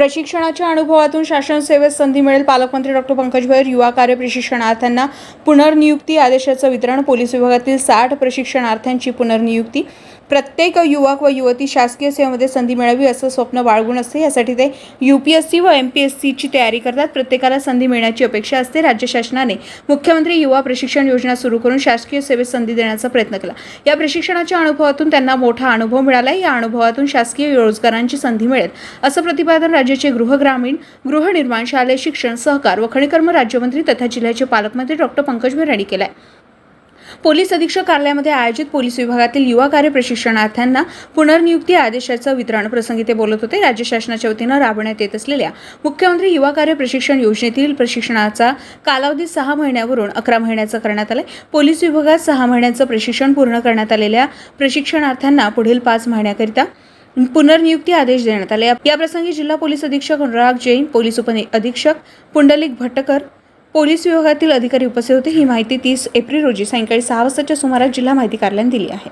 प्रशिक्षणाच्या अनुभवातून शासन सेवेत संधी मिळेल. पालकमंत्री डॉक्टर पंकज भैर युवा कार्य प्रशिक्षणार्थ्यांना पुनर्नियुक्ती आदेशाचं वितरण. पोलीस विभागातील साठ प्रशिक्षणार्थ्यांची पुनर्नियुक्ती. प्रत्येक युवक व युवती शासकीय सेवेमध्ये संधी मिळावी असं स्वप्न बाळगून असते. यासाठी ते यू पी एस सी व एम पी एस सीची तयारी करतात. प्रत्येकाला संधी मिळण्याची अपेक्षा असते. राज्य शासनाने मुख्यमंत्री युवा प्रशिक्षण योजना सुरू करून शासकीय सेवेत संधी देण्याचा प्रयत्न केला. या प्रशिक्षणाच्या अनुभवातून त्यांना मोठा अनुभव मिळाला. या अनुभवातून शासकीय रोजगारांची संधी मिळेल असं प्रतिपादन राज्याचे गृह ग्रामीण गृहनिर्माण शालेय शिक्षण सहकार व खनिकर्म राज्यमंत्री तथा जिल्ह्याचे पालकमंत्री डॉक्टर पंकज भैर यांनी केलं आहे पोलीस अधीक्षक कार्यालयामध्ये आयोजित पोलीस विभागातील युवा कार्य प्रशिक्षणार्थ्यांना पुनर्नियुक्ती आदेशाचं वितरण प्रसंगी ते बोलत होते. राज्य शासनाच्या वतीनं राबवण्यात येत असलेल्या मुख्यमंत्री युवा कार्य प्रशिक्षण योजनेतील प्रशिक्षणाचा कालावधी सहा महिन्यावरून अकरा महिन्याचं करण्यात आलं पोलीस विभागात सहा महिन्याचं प्रशिक्षण पूर्ण करण्यात आलेल्या प्रशिक्षणार्थ्यांना पुढील पाच महिन्याकरिता पुनर्नियुक्ती आदेश देण्यात आले याप्रसंगी जिल्हा पोलीस अधीक्षक अनुराग जैन पोलीस उप अधीक्षक पुंडलिक भट्टकर पोलीस विभागातील अधिकारी उपस्थित होते. ही माहिती तीस एप्रिल रोजी सायंकाळी सहा वाजताच्या सुमारास जिल्हा माहिती कार्यालयाने दिली आहे.